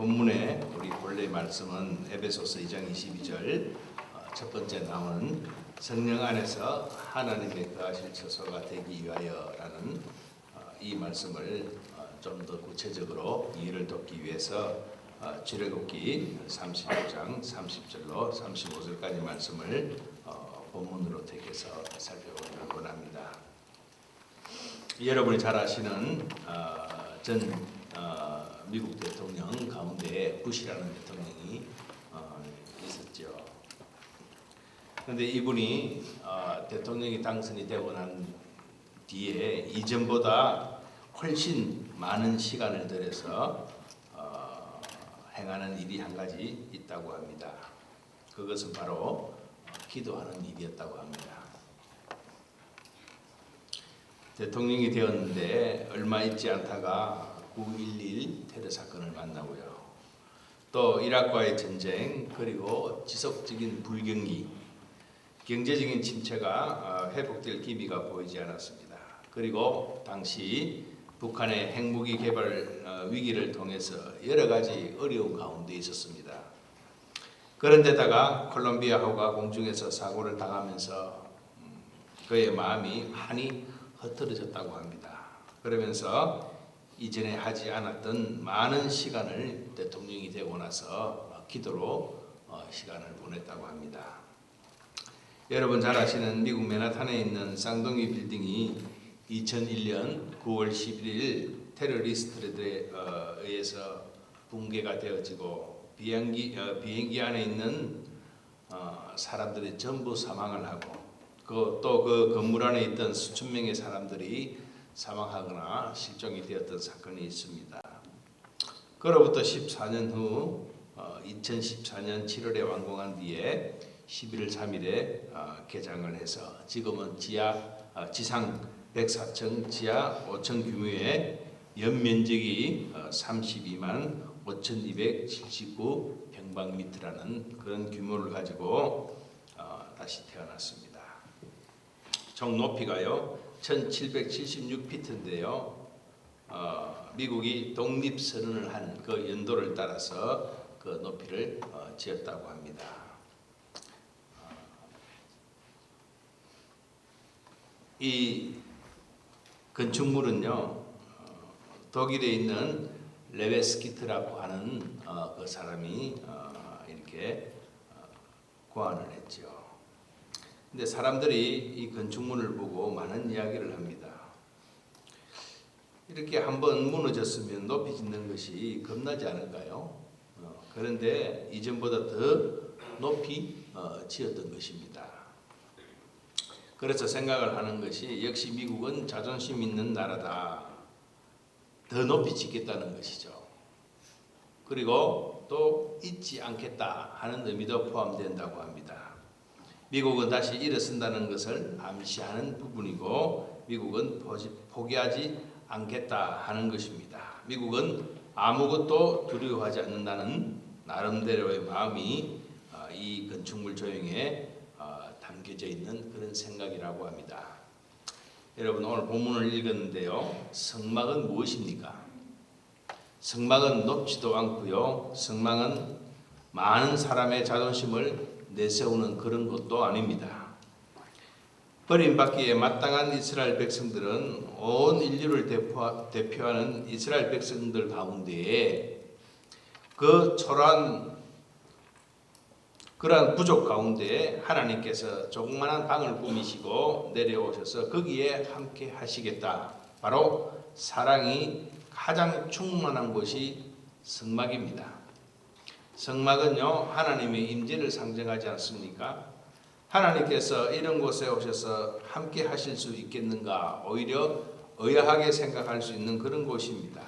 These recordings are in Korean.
본문의 우리 본래 말씀은 에베소서 2장 22절 어, 첫 번째 나오는 성령 안에서 하나님의 거하실 처소가 되기 위하여라는 어, 이 말씀을 좀 더 구체적으로 이해를 돕기 위해서 어, 출애굽기 35장 30절로 35절까지 말씀을 어, 본문으로 택해서 살펴보기를 원합니다. 여러분이 잘 아시는 어, 전 어, 미국 대통령 가운데 부시라는 대통령이 어, 있었죠. 그런데 이분이 어, 대통령이 당선이 되고 난 뒤에 이전보다 훨씬 많은 시간을 들여서 어, 행하는 일이 한 가지 있다고 합니다. 그것은 바로 어, 기도하는 일이었다고 합니다. 대통령이 되었는데 얼마 있지 않다가 9.11 테러 사건을 만나고요. 또 이라크와의 전쟁 그리고 지속적인 불경기, 경제적인 침체가 어, 회복될 기미가 보이지 않았습니다. 그리고 당시 북한의 핵무기 개발 어, 위기를 통해서 여러 가지 어려운 가운데 있었습니다. 그런데다가 콜롬비아호가 공중에서 사고를 당하면서 음, 그의 마음이 많이 흩어졌다고 합니다. 그러면서 이전에 하지 않았던 많은 시간을 대통령이 되고 나서 기도로 어, 시간을 보냈다고 합니다. 여러분 잘 아시는 미국 맨하탄에 있는 쌍둥이 빌딩이 2001년 9월 11일 테러리스트들에 어, 의해서 붕괴가 되어지고 비행기 어, 비행기 안에 있는 사람들이 전부 사망을 하고 그 또그 건물 안에 있던 수천 명의 사람들이 사망하거나 실종이 되었던 사건이 있습니다. 그로부터 14년 후 2014년 7월에 완공한 뒤에 11월 3일에 어, 개장을 해서 지금은 지하 어, 지상 104층 지하 5층 규모의 연면적이 32만 5,279 평방미터라는 그런 규모를 가지고 어, 다시 태어났습니다. 총 높이가요 1776피트인데요. 어, 미국이 독립 선언을 한 그 연도를 따라서 그 높이를 어, 지었다고 합니다. 어, 이 건축물은요 어, 독일에 있는 레베스키트라고 하는 어, 그 사람이 어, 이렇게 어, 고안을 했죠. 근데 사람들이 이 건축물을 보고 많은 이야기를 합니다. 이렇게 한번 무너졌으면 높이 짓는 것이 겁나지 않을까요? 어, 그런데 이전보다 더 높이 어, 지었던 것입니다. 그래서 생각을 하는 것이 역시 미국은 자존심 있는 나라다. 더 높이 짓겠다는 것이죠. 그리고 또 잊지 않겠다 하는 의미도 포함된다고 합니다. 미국은 다시 일어선다는 것을 암시하는 부분이고 미국은 포기하지 않겠다 하는 것입니다. 미국은 아무것도 두려워하지 않는다는 나름대로의 마음이 어, 이 건축물 조형에 어, 담겨져 있는 그런 생각이라고 합니다. 여러분 오늘 본문을 읽었는데요. 성막은 무엇입니까? 성막은 높지도 않고요. 성막은 많은 사람의 자존심을 내세우는 그런 것도 아닙니다. 버림받기에 마땅한 이스라엘 백성들은 온 인류를 대표하는 이스라엘 백성들 가운데에 그 초라한 그러한 부족 가운데 하나님께서 조그마한 방을 꾸미시고 내려오셔서 거기에 함께 하시겠다. 바로 사랑이 가장 충만한 곳이 성막입니다. 성막은요 하나님의 임재를 상징하지 않습니까? 하나님께서 이런 곳에 오셔서 함께 하실 수 있겠는가 오히려 의아하게 생각할 수 있는 그런 곳입니다.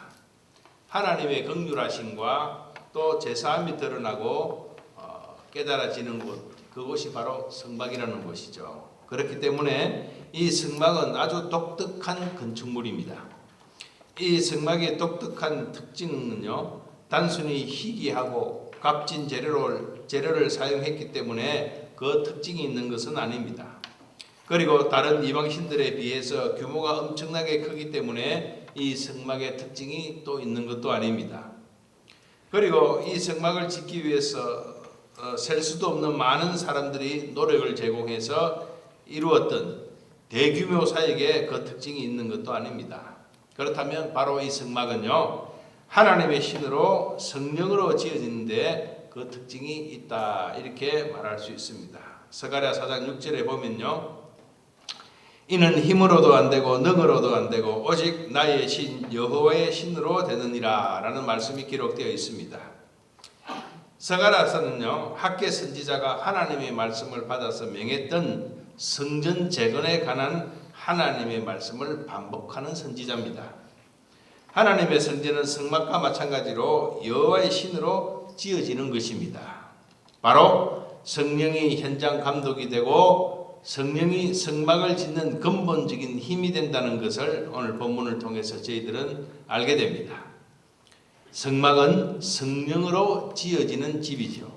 하나님의 긍휼하심과 또 제사함이 드러나고 어, 깨달아지는 곳 그곳이 바로 성막이라는 곳이죠. 그렇기 때문에 이 성막은 아주 독특한 건축물입니다. 이 성막의 독특한 특징은요 단순히 희귀하고 값진 재료를, 재료를 사용했기 때문에 그 특징이 있는 것은 아닙니다. 그리고 다른 이방 신들에 비해서 규모가 엄청나게 크기 때문에 이 성막의 특징이 또 있는 것도 아닙니다. 그리고 이 성막을 짓기 위해서 어, 셀 수도 없는 많은 사람들이 노력을 제공해서 이루었던 대규모 사역에 그 특징이 있는 것도 아닙니다. 그렇다면 바로 이 성막은요 하나님의 신으로 성령으로 지어지는데 그 특징이 있다 이렇게 말할 수 있습니다. 서가랴 4장 6절에 보면요. 이는 힘으로도 안 되고 능으로도 안 되고 오직 나의 신 여호와의 신으로 되느니라라는 말씀이 기록되어 있습니다. 서가라서는요 학계 선지자가 하나님의 말씀을 받아서 명했던 성전 재건에 관한 하나님의 말씀을 반복하는 선지자입니다. 하나님의 성전은 성막과 마찬가지로 여호와의 신으로 지어지는 것입니다. 바로 성령이 현장 감독이 되고 성령이 성막을 짓는 근본적인 힘이 된다는 것을 오늘 본문을 통해서 저희들은 알게 됩니다. 성막은 성령으로 지어지는 집이죠.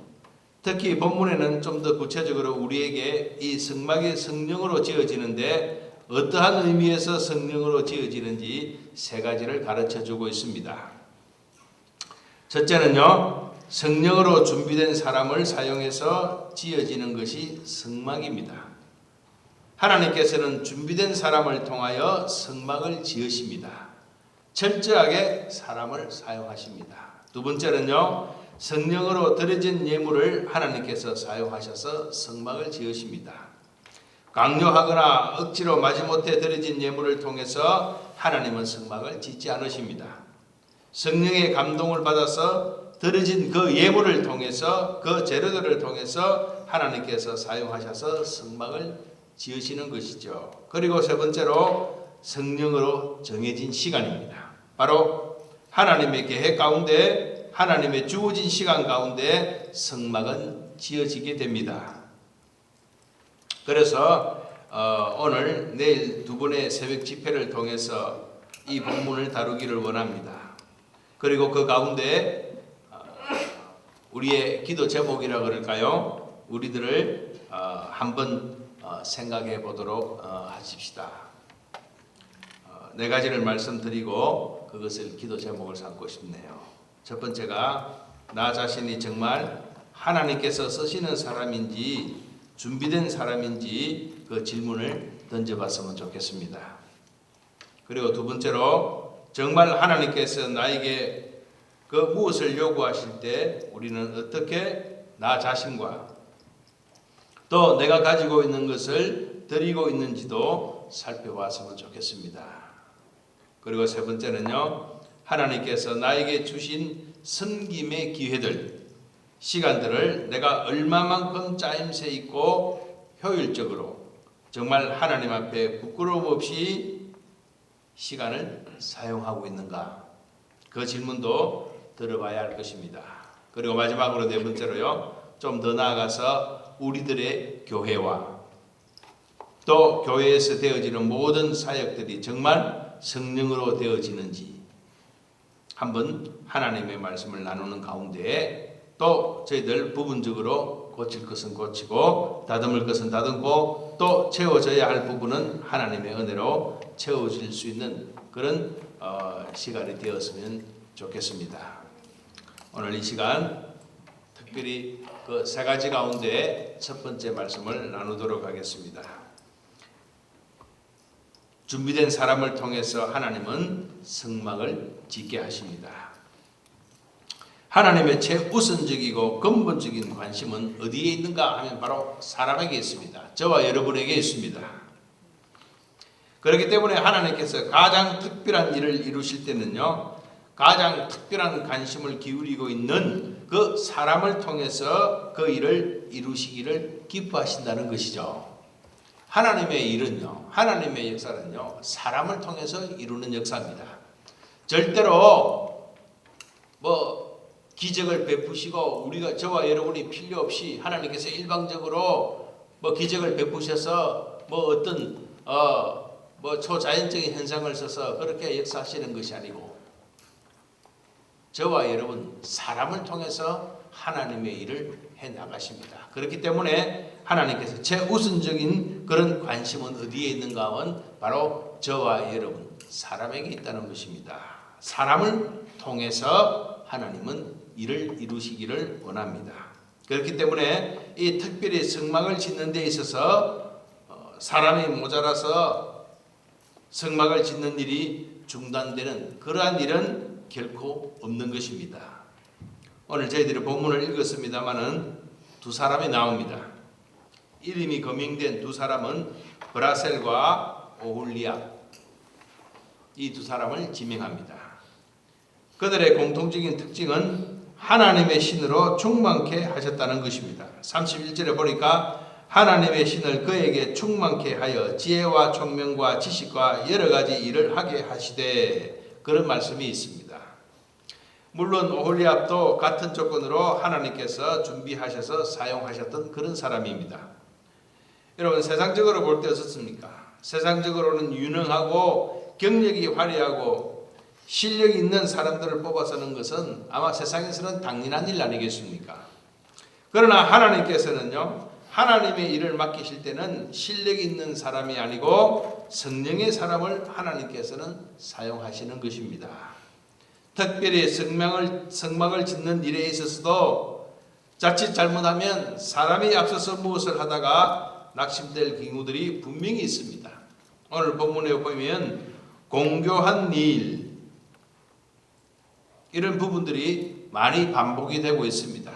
특히 본문에는 좀 더 구체적으로 우리에게 이 성막이 성령으로 지어지는데 어떠한 의미에서 성령으로 지어지는지 세 가지를 가르쳐 주고 있습니다. 첫째는요, 성령으로 준비된 사람을 사용해서 지어지는 것이 성막입니다. 하나님께서는 준비된 사람을 통하여 성막을 지으십니다. 철저하게 사람을 사용하십니다. 두 번째는요, 성령으로 드려진 예물을 하나님께서 사용하셔서 성막을 지으십니다. 강요하거나 억지로 마지못해 드려진 예물을 통해서 하나님은 성막을 짓지 않으십니다. 성령의 감동을 받아서 드려진 그 예물을 통해서 그 재료들을 통해서 하나님께서 사용하셔서 성막을 지으시는 것이죠. 그리고 세 번째로 성령으로 정해진 시간입니다. 바로 하나님의 계획 가운데 하나님의 주어진 시간 가운데 성막은 지어지게 됩니다. 그래서 어, 오늘 내일 두 번의 새벽 집회를 통해서 이 본문을 다루기를 원합니다. 그리고 그 가운데 어, 우리의 기도 제목이라 그럴까요? 우리들을 어, 한번 어, 생각해 보도록 어, 하십시다. 어, 네 가지를 말씀드리고 그것을 기도 제목을 삼고 싶네요. 첫 번째가 나 자신이 정말 하나님께서 쓰시는 사람인지 준비된 사람인지 그 질문을 던져봤으면 좋겠습니다. 그리고 두 번째로 정말 하나님께서 나에게 그 무엇을 요구하실 때 우리는 어떻게 나 자신과 또 내가 가지고 있는 것을 드리고 있는지도 살펴봤으면 좋겠습니다. 그리고 세 번째는요, 하나님께서 나에게 주신 섬김의 기회들, 시간들을 내가 얼마만큼 짜임새 있고 효율적으로 정말 하나님 앞에 부끄러움 없이 시간을 사용하고 있는가? 그 질문도 들어봐야 할 것입니다. 그리고 마지막으로 네 번째로요, 좀 더 나아가서 우리들의 교회와 또 교회에서 되어지는 모든 사역들이 정말 성령으로 되어지는지 한번 하나님의 말씀을 나누는 가운데 또 저희들 부분적으로 고칠 것은 고치고 다듬을 것은 다듬고 또 채워져야 할 부분은 하나님의 은혜로 채워질 수 있는 그런 어, 시간이 되었으면 좋겠습니다. 오늘 이 시간 특별히 그 세 가지 가운데 첫 번째 말씀을 나누도록 하겠습니다. 준비된 사람을 통해서 하나님은 성막을 짓게 하십니다. 하나님의 최우선적이고 근본적인 관심은 어디에 있는가 하면 바로 사람에게 있습니다. 저와 여러분에게 있습니다. 그렇기 때문에 하나님께서 가장 특별한 일을 이루실 때는요, 가장 특별한 관심을 기울이고 있는 그 사람을 통해서 그 일을 이루시기를 기뻐하신다는 것이죠. 하나님의 일은요, 하나님의 역사는요, 사람을 통해서 이루는 역사입니다. 절대로 뭐 기적을 베푸시고 우리가 저와 여러분이 필요 없이 하나님께서 일방적으로 뭐 기적을 베푸셔서 뭐 어떤 어 뭐 초자연적인 현상을 써서 그렇게 역사하시는 것이 아니고 저와 여러분 사람을 통해서 하나님의 일을 해 나가십니다. 그렇기 때문에 하나님께서 최우선적인 그런 관심은 어디에 있는가 하면 바로 저와 여러분 사람에게 있다는 것입니다. 사람을 통해서 하나님은 이를 이루시기를 원합니다. 그렇기 때문에 이 특별히 성막을 짓는 데 있어서 어, 사람이 모자라서 성막을 짓는 일이 중단되는 그러한 일은 결코 없는 것입니다. 오늘 저희들이 본문을 읽었습니다마는 두 사람이 나옵니다. 이름이 거명된 두 사람은 브라셀과 오홀리압 이두 사람을 지명합니다. 그들의 공통적인 특징은 하나님의 신으로 충만케 하셨다는 것입니다. 31절에 보니까 하나님의 신을 그에게 충만케 하여 지혜와 총명과 지식과 여러 가지 일을 하게 하시되 그런 말씀이 있습니다. 물론 오홀리압도 같은 조건으로 하나님께서 준비하셔서 사용하셨던 그런 사람입니다. 여러분 세상적으로 볼 때 어떻습니까? 세상적으로는 유능하고 경력이 화려하고 실력이 있는 사람들을 뽑아서는 것은 아마 세상에서는 당연한 일 아니겠습니까? 그러나 하나님께서는요, 하나님의 일을 맡기실 때는 실력이 있는 사람이 아니고 성령의 사람을 하나님께서는 사용하시는 것입니다. 특별히 성막을, 성막을 짓는 일에 있어서도 자칫 잘못하면 사람이 앞서서 무엇을 하다가 낙심될 경우들이 분명히 있습니다. 오늘 본문에 보면 공교한 일 이런 부분들이 많이 반복이 되고 있습니다.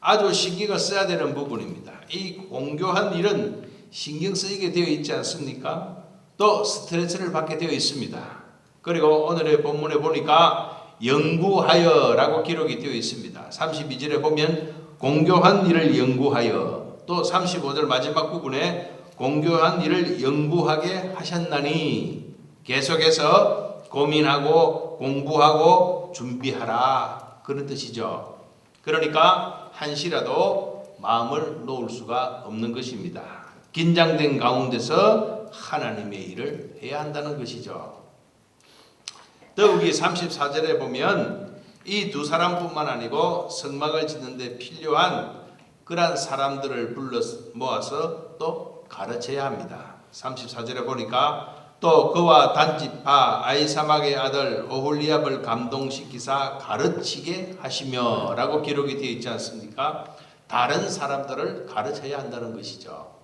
아주 신경을 써야 되는 부분입니다. 이 공교한 일은 신경 쓰이게 되어 있지 않습니까? 또 스트레스를 받게 되어 있습니다. 그리고 오늘의 본문에 보니까 연구하여라고 기록이 되어 있습니다. 32절에 보면 공교한 일을 연구하여 또 35절 마지막 부분에 공교한 일을 연구하게 하셨나니 계속해서 고민하고 공부하고 준비하라 그런 뜻이죠. 그러니까 한시라도 마음을 놓을 수가 없는 것입니다. 긴장된 가운데서 하나님의 일을 해야 한다는 것이죠. 더욱이 34절에 보면 이 두 사람뿐만 아니고 성막을 짓는데 필요한 그러한 사람들을 불러 모아서 또 가르쳐야 합니다. 34절에 보니까 또 그와 단지파 아이사막의 아들 오홀리압을 감동시키사 가르치게 하시며라고 기록이 되어 있지 않습니까? 다른 사람들을 가르쳐야 한다는 것이죠.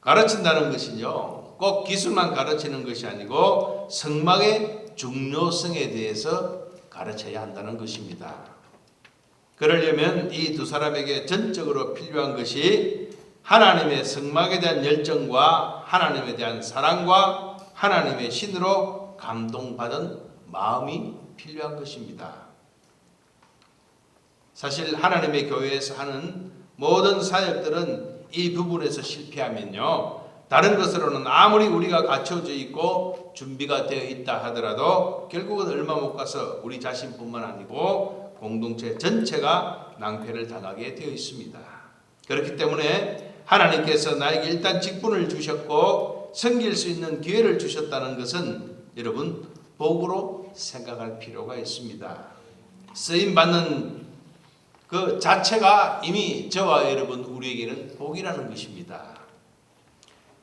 가르친다는 것은요, 꼭 기술만 가르치는 것이 아니고 성막의 중요성에 대해서 가르쳐야 한다는 것입니다. 그러려면 이 두 사람에게 전적으로 필요한 것이 하나님의 성막에 대한 열정과 하나님에 대한 사랑과 하나님의 신으로 감동받은 마음이 필요한 것입니다. 사실 하나님의 교회에서 하는 모든 사역들은 이 부분에서 실패하면요. 다른 것으로는 아무리 우리가 갖춰져 있고 준비가 되어 있다 하더라도 결국은 얼마 못 가서 우리 자신뿐만 아니고 공동체 전체가 낭패를 당하게 되어 있습니다. 그렇기 때문에 하나님께서 나에게 일단 직분을 주셨고 섬길 수 있는 기회를 주셨다는 것은 여러분 복으로 생각할 필요가 있습니다. 쓰임 받는 그 자체가 이미 저와 여러분 우리에게는 복이라는 것입니다.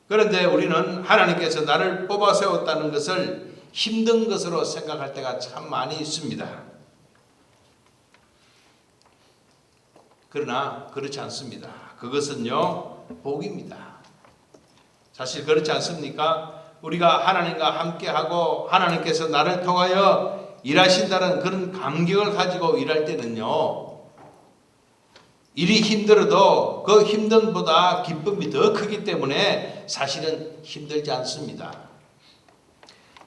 그런데 우리는 하나님께서 나를 뽑아 세웠다는 것을 힘든 것으로 생각할 때가 참 많이 있습니다. 그러나 그렇지 않습니다. 그것은요, 복입니다. 사실 그렇지 않습니까? 우리가 하나님과 함께하고 하나님께서 나를 통하여 일하신다는 그런 감격을 가지고 일할 때는요, 일이 힘들어도 그 힘듦보다 기쁨이 더 크기 때문에 사실은 힘들지 않습니다.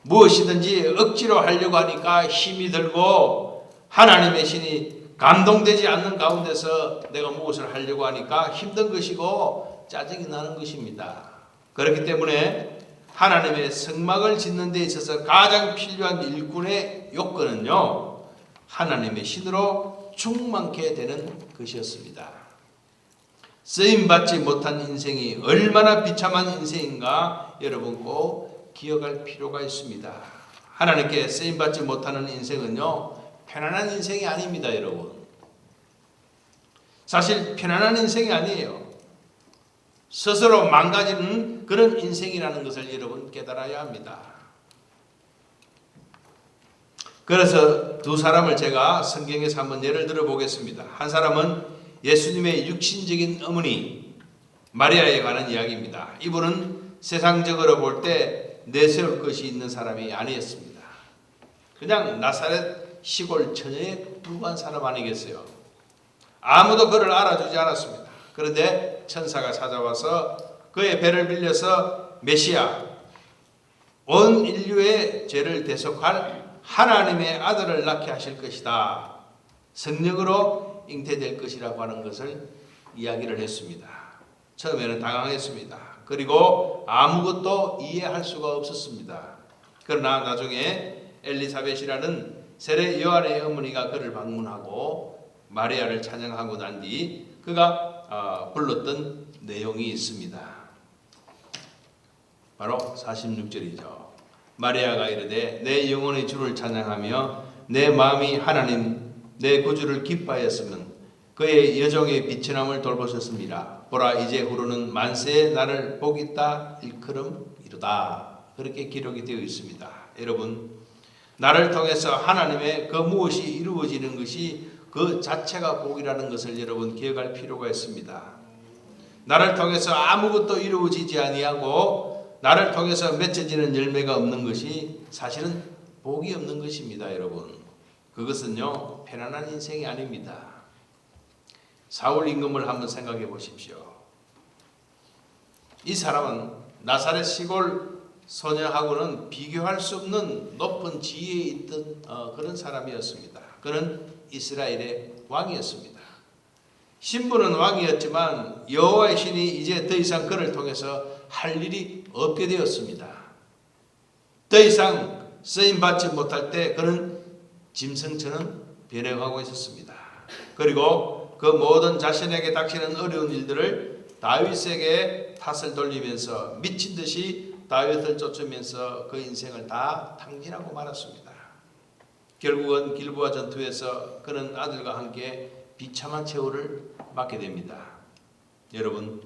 무엇이든지 억지로 하려고 하니까 힘이 들고 하나님의 신이 감동되지 않는 가운데서 내가 무엇을 하려고 하니까 힘든 것이고 짜증이 나는 것입니다. 그렇기 때문에 하나님의 성막을 짓는 데 있어서 가장 필요한 일꾼의 요건은요. 하나님의 신으로 충만케 되는 것이었습니다. 쓰임 받지 못한 인생이 얼마나 비참한 인생인가 여러분 꼭 기억할 필요가 있습니다. 하나님께 쓰임 받지 못하는 인생은요. 편안한 인생이 아닙니다, 여러분. 사실 편안한 인생이 아니에요. 스스로 망가지는 그런 인생이라는 것을 여러분 깨달아야 합니다. 그래서 두 사람을 제가 성경에서 한번 예를 들어 보겠습니다. 한 사람은 예수님의 육신적인 어머니 마리아에 관한 이야기입니다. 이분은 세상적으로 볼 때 내세울 것이 있는 사람이 아니었습니다. 그냥 나사렛 시골 처녀에 불과한 사람 아니겠어요? 아무도 그를 알아주지 않았습니다. 그런데 천사가 찾아와서 그의 배를 빌려서 메시아 온 인류의 죄를 대속할 하나님의 아들을 낳게 하실 것이다. 성령으로 잉태될 것이라고 하는 것을 이야기를 했습니다. 처음에는 당황했습니다. 그리고 아무것도 이해할 수가 없었습니다. 그러나 나중에 엘리사벳이라는 세례 요한의 어머니가 그를 방문하고 마리아를 찬양하고 난 뒤 그가 어, 불렀던 내용이 있습니다. 바로 46절이죠. 마리아가 이르되 내 영혼의 주를 찬양하며 내 마음이 하나님 내 구주를 기뻐하였으면 그의 여종의 비천함을 돌보셨습니다. 보라 이제 후로는 만세에 나를 복있다 일컬음 이루다 그렇게 기록이 되어 있습니다. 여러분 나를 통해서 하나님의 그 무엇이 이루어지는 것이 그 자체가 복이라는 것을 여러분 기억할 필요가 있습니다. 나를 통해서 아무것도 이루어지지 아니하고 나를 통해서 맺혀지는 열매가 없는 것이 사실은 복이 없는 것입니다, 여러분. 그것은요 편안한 인생이 아닙니다. 사울 임금을 한번 생각해 보십시오. 이 사람은 나사렛 시골 소녀하고는 비교할 수 없는 높은 지위에 있던 어, 그런 사람이었습니다. 그는 이스라엘의 왕이었습니다. 신부는 왕이었지만 여호와의 신이 이제 더 이상 그를 통해서 할 일이 없게 되었습니다. 더 이상 쓰임 받지 못할 때 그는 짐승처럼 변해가고 있었습니다. 그리고 그 모든 자신에게 닥치는 어려운 일들을 다윗에게 탓을 돌리면서 미친 듯이 다윗을 쫓으면서 그 인생을 다 탕진하고 말았습니다. 결국은 길보아 전투에서 그는 아들과 함께 비참한 최후를 맞게 됩니다. 여러분,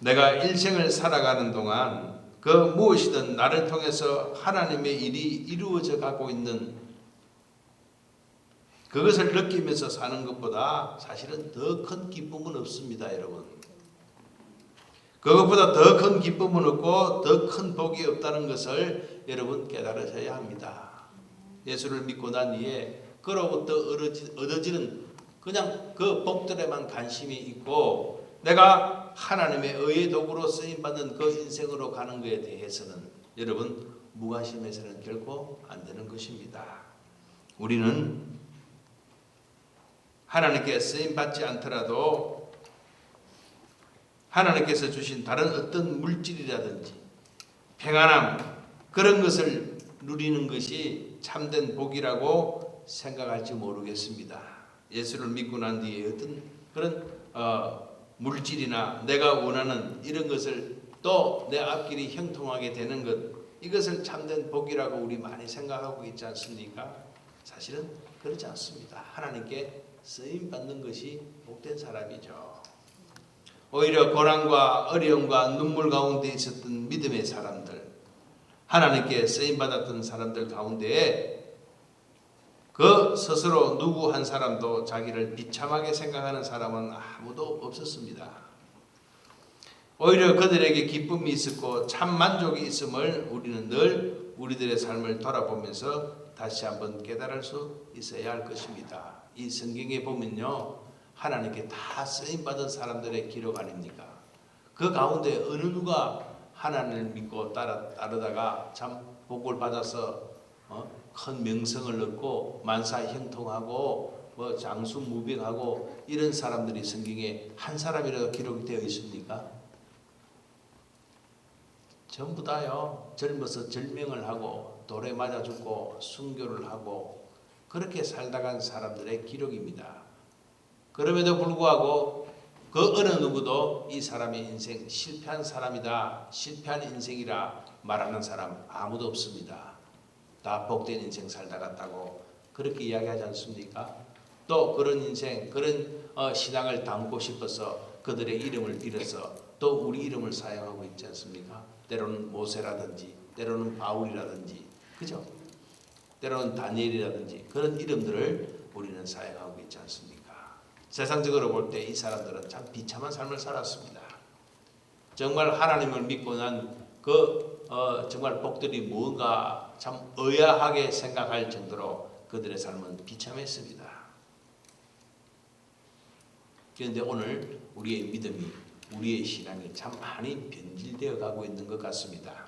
내가 일생을 살아가는 동안 그 무엇이든 나를 통해서 하나님의 일이 이루어져 가고 있는 그것을 느끼면서 사는 것보다 사실은 더 큰 기쁨은 없습니다, 여러분. 그것보다 더 큰 기쁨은 없고 더 큰 복이 없다는 것을 여러분 깨달으셔야 합니다. 예수를 믿고 난 뒤에 그로부터 얻어지는 그냥 그 복들에만 관심이 있고 내가 하나님의 의의 도구로 쓰임 받는 그 인생으로 가는 것에 대해서는 여러분 무관심해서는 결코 안 되는 것입니다. 우리는 하나님께 쓰임 받지 않더라도 하나님께서 주신 다른 어떤 물질이라든지 평안함 그런 것을 누리는 것이 참된 복이라고 생각할지 모르겠습니다. 예수를 믿고 난 뒤에 어떤 그런 어, 물질이나 내가 원하는 이런 것을 또 내 앞길이 형통하게 되는 것 이것을 참된 복이라고 우리 많이 생각하고 있지 않습니까? 사실은 그렇지 않습니다. 하나님께 쓰임 받는 것이 복된 사람이죠. 오히려 고난과 어려움과 눈물 가운데 있었던 믿음의 사람들, 하나님께 쓰임 받았던 사람들 가운데에 그 스스로 누구 한 사람도 자기를 비참하게 생각하는 사람은 아무도 없었습니다. 오히려 그들에게 기쁨이 있었고 참 만족이 있음을 우리는 늘 우리들의 삶을 돌아보면서 다시 한번 깨달을 수 있어야 할 것입니다. 이 성경에 보면요. 하나님께 다 쓰임 받은 사람들의 기록 아닙니까? 그 가운데 어느 누가 하나님을 믿고 따라 따르다가 참 복을 받아서 어? 큰 명성을 얻고 만사 형통하고 뭐 장수무병하고 이런 사람들이 성경에 한 사람이라도 기록이 되어 있습니까? 전부 다요 젊어서 절명을 하고 돌에 맞아 죽고 순교를 하고 그렇게 살다 간 사람들의 기록입니다. 그럼에도 불구하고 그 어느 누구도 이 사람의 인생 실패한 사람이다, 실패한 인생이라 말하는 사람 아무도 없습니다. 다 복된 인생 살다 갔다고 그렇게 이야기하지 않습니까? 또 그런 인생, 그런 어, 신앙을 담고 싶어서 그들의 이름을 빌어서 또 우리 이름을 사용하고 있지 않습니까? 때로는 모세라든지, 때로는 바울이라든지, 그죠? 때로는 다니엘이라든지 그런 이름들을 우리는 사용하고 있지 않습니까? 세상적으로 볼 때 이 사람들은 참 비참한 삶을 살았습니다. 정말 하나님을 믿고 난그 어, 정말 복들이 뭔가 참 의아하게 생각할 정도로 그들의 삶은 비참했습니다. 그런데 오늘 우리의 믿음이 우리의 신앙이 참 많이 변질되어 가고 있는 것 같습니다.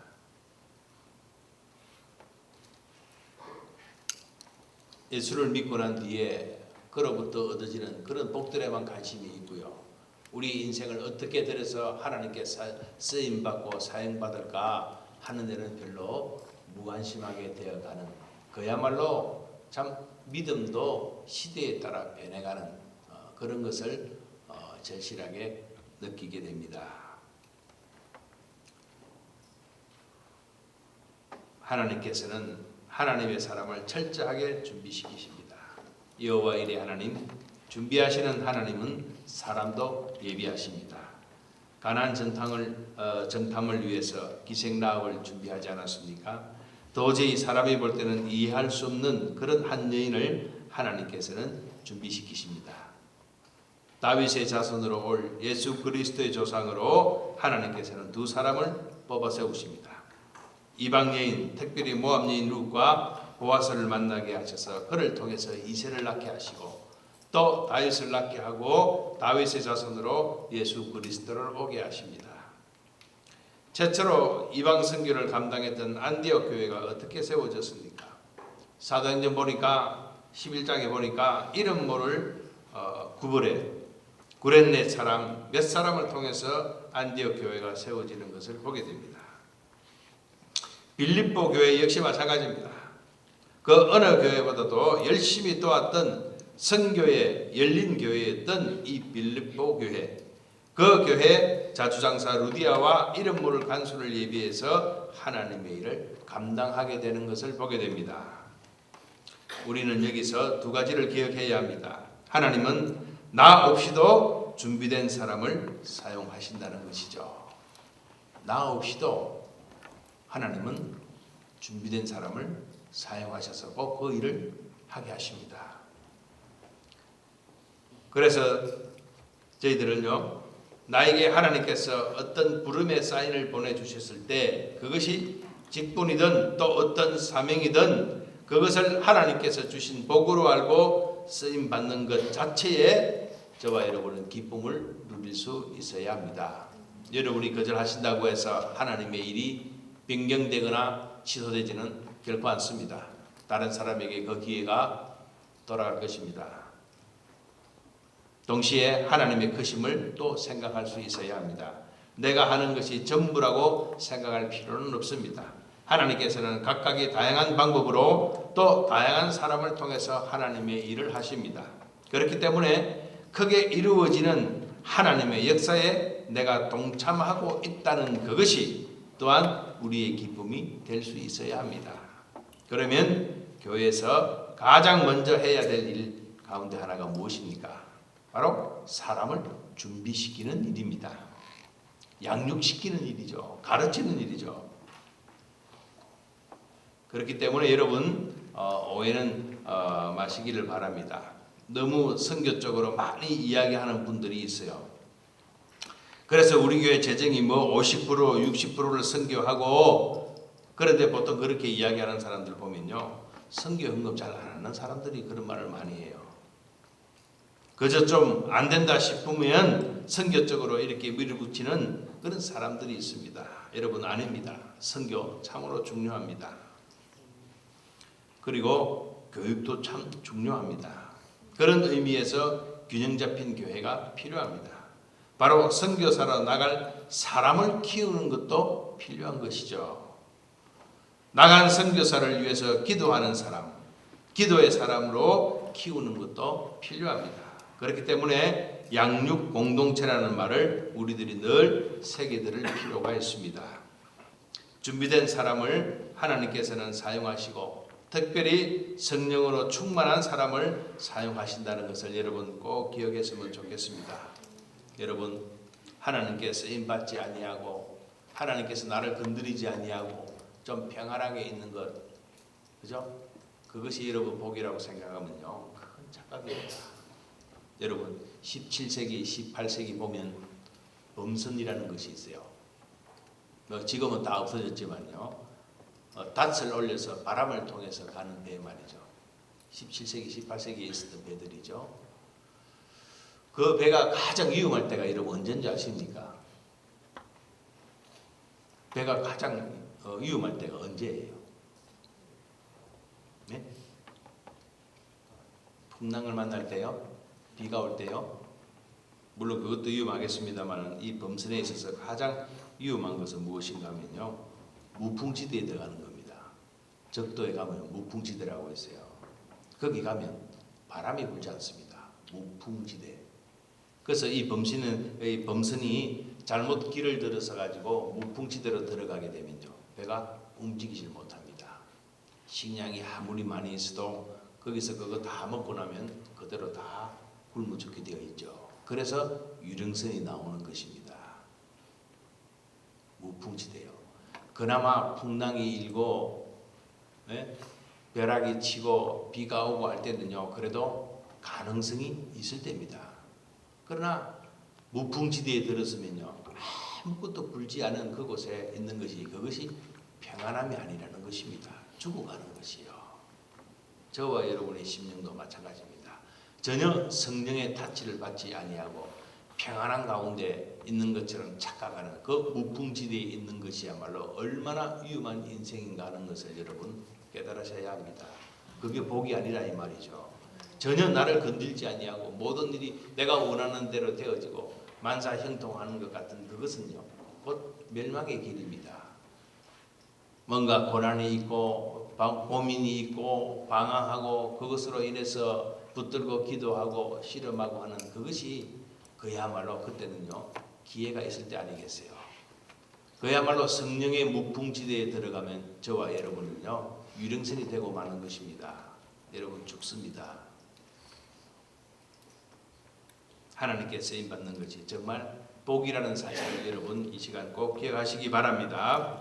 예수를 믿고 난 뒤에 그로부터 얻어지는 그런 복들에만 관심이 있고요. 우리 인생을 어떻게 들여서 하나님께 쓰임 받고 사용 받을까 하는 데는 별로 무관심하게 되어가는 그야말로 참 믿음도 시대에 따라 변해가는 어, 그런 것을 어, 절실하게 느끼게 됩니다. 하나님께서는 하나님의 사람을 철저하게 준비시키십니다. 여호와 일의 하나님 준비하시는 하나님은 사람도 예비하십니다. 가난 정탐을 어, 정탐을 위해서 기생 나합을 준비하지 않았습니까? 도저히 사람이 볼 때는 이해할 수 없는 그런 한 여인을 하나님께서는 준비시키십니다. 다윗의 자손으로 올 예수 그리스도의 조상으로 하나님께서는 두 사람을 뽑아 세우십니다. 이방 여인, 특별히 모압 여인 룻과 보아스를 만나게 하셔서 그를 통해서 이세를 낳게 하시고 또 다윗을 낳게 하고 다윗의 자손으로 예수 그리스도를 오게 하십니다. 최초로 이방 선교를 감당했던 안디옥 교회가 어떻게 세워졌습니까? 사도행전 보니까 11장에 보니까 이름 모를 어, 구벌에 구렛네 사람 몇 사람을 통해서 안디옥 교회가 세워지는 것을 보게 됩니다. 빌립보 교회 역시 마찬가지입니다. 그 어느 교회보다도 열심히 도왔던 선교회 열린 교회였던 이 빌립보 교회 그 교회 자주장사 루디아와 이름 모를 간수를 예비해서 하나님의 일을 감당하게 되는 것을 보게 됩니다. 우리는 여기서 두 가지를 기억해야 합니다. 하나님은 나 없이도 준비된 사람을 사용하신다는 것이죠. 나 없이도 하나님은 준비된 사람을 사용하셔서 꼭 그 일을 하게 하십니다. 그래서 저희들은요, 나에게 하나님께서 어떤 부름의 사인을 보내주셨을 때 그것이 직분이든 또 어떤 사명이든 그것을 하나님께서 주신 복으로 알고 쓰임 받는 것 자체에 저와 여러분은 기쁨을 누릴 수 있어야 합니다. 여러분이 거절하신다고 해서 하나님의 일이 변경되거나 취소되지는 결코 않습니다. 다른 사람에게 그 기회가 돌아갈 것입니다. 동시에 하나님의 크심을 또 생각할 수 있어야 합니다. 내가 하는 것이 전부라고 생각할 필요는 없습니다. 하나님께서는 각각의 다양한 방법으로 또 다양한 사람을 통해서 하나님의 일을 하십니다. 그렇기 때문에 크게 이루어지는 하나님의 역사에 내가 동참하고 있다는 그것이 또한 우리의 기쁨이 될 수 있어야 합니다. 그러면 교회에서 가장 먼저 해야 될 일 가운데 하나가 무엇입니까? 바로 사람을 준비시키는 일입니다. 양육시키는 일이죠. 가르치는 일이죠. 그렇기 때문에 여러분 어, 오해는 어, 마시기를 바랍니다. 너무 선교적으로 많이 이야기하는 분들이 있어요. 그래서 우리 교회 재정이 뭐 50% 60%를 선교하고 그런데 보통 그렇게 이야기하는 사람들 보면요. 선교 헌금 잘안 하는 사람들이 그런 말을 많이 해요. 그저 좀 안 된다 싶으면 선교적으로 이렇게 밀어붙이는 그런 사람들이 있습니다. 여러분 아닙니다. 선교 참으로 중요합니다. 그리고 교육도 참 중요합니다. 그런 의미에서 균형 잡힌 교회가 필요합니다. 바로 선교사로 나갈 사람을 키우는 것도 필요한 것이죠. 나간 선교사를 위해서 기도하는 사람, 기도의 사람으로 키우는 것도 필요합니다. 그렇기 때문에 양육 공동체라는 말을 우리들이 늘 새겨 들을 필요가 있습니다. 준비된 사람을 하나님께서는 사용하시고 특별히 성령으로 충만한 사람을 사용하신다는 것을 여러분 꼭 기억했으면 좋겠습니다. 여러분 하나님께서 임받지 아니하고 하나님께서 나를 건드리지 아니하고 좀 평안하게 있는 것 그죠? 그것이 여러분 복이라고 생각하면요 큰 착각입니다. 여러분 17세기, 18세기 보면 범선이라는 것이 있어요. 뭐 지금은 다 없어졌지만요. 어, 닻을 올려서 바람을 통해서 가는 배 말이죠. 17세기, 18세기에 있었던 배들이죠. 그 배가 가장 위험할 때가 여러분 언제인지 아십니까? 배가 가장 어, 위험할 때가 언제예요? 네? 풍랑을 만날 때요? 비가 올 때요? 물론 그것도 위험하겠습니다만 이 범선에 있어서 가장 위험한 것은 무엇인가 하면요. 무풍지대에 들어가는 겁니다. 적도에 가면 무풍지대라고 있어요. 거기 가면 바람이 불지 않습니다. 무풍지대. 그래서 이 범신은 이 범선이 잘못 길을 들어서 가지고 무풍지대로 들어가게 되면요. 배가 움직이질 못합니다. 식량이 아무리 많이 있어도 거기서 그거 다 먹고 나면 그대로 다 굶어 죽게 되어 있죠. 그래서 유령선이 나오는 것입니다. 무풍지대요. 그나마 풍랑이 일고 예? 벼락이 치고 비가 오고 할 때는요. 그래도 가능성이 있을 때입니다. 그러나 무풍지대에 들었으면요. 아무것도 불지 않은 그곳에 있는 것이 그것이 평안함이 아니라는 것입니다. 죽어가는 것이요. 저와 여러분의 심령도 마찬가지입니다. 전혀 성령의 타치를 받지 아니하고 평안한 가운데 있는 것처럼 착각하는 그 무풍지대에 있는 것이야말로 얼마나 위험한 인생인가 하는 것을 여러분 깨달으셔야 합니다. 그게 복이 아니라 이 말이죠. 전혀 나를 건들지 아니하고 모든 일이 내가 원하는 대로 되어지고 만사 형통하는 것 같은 그것은요 곧 멸망의 길입니다. 뭔가 고난이 있고 방- 고민이 있고 방황하고 그것으로 인해서 붙들고 기도하고 실험하고 하는 그것이 그야말로 그때는요 기회가 있을 때 아니겠어요. 그야말로 성령의 무풍지대에 들어가면 저와 여러분은요 유령선이 되고 마는 것입니다. 여러분 죽습니다. 하나님께 쓰임 받는 것이 정말 복이라는 사실을 여러분 이 시간 꼭 기억하시기 바랍니다.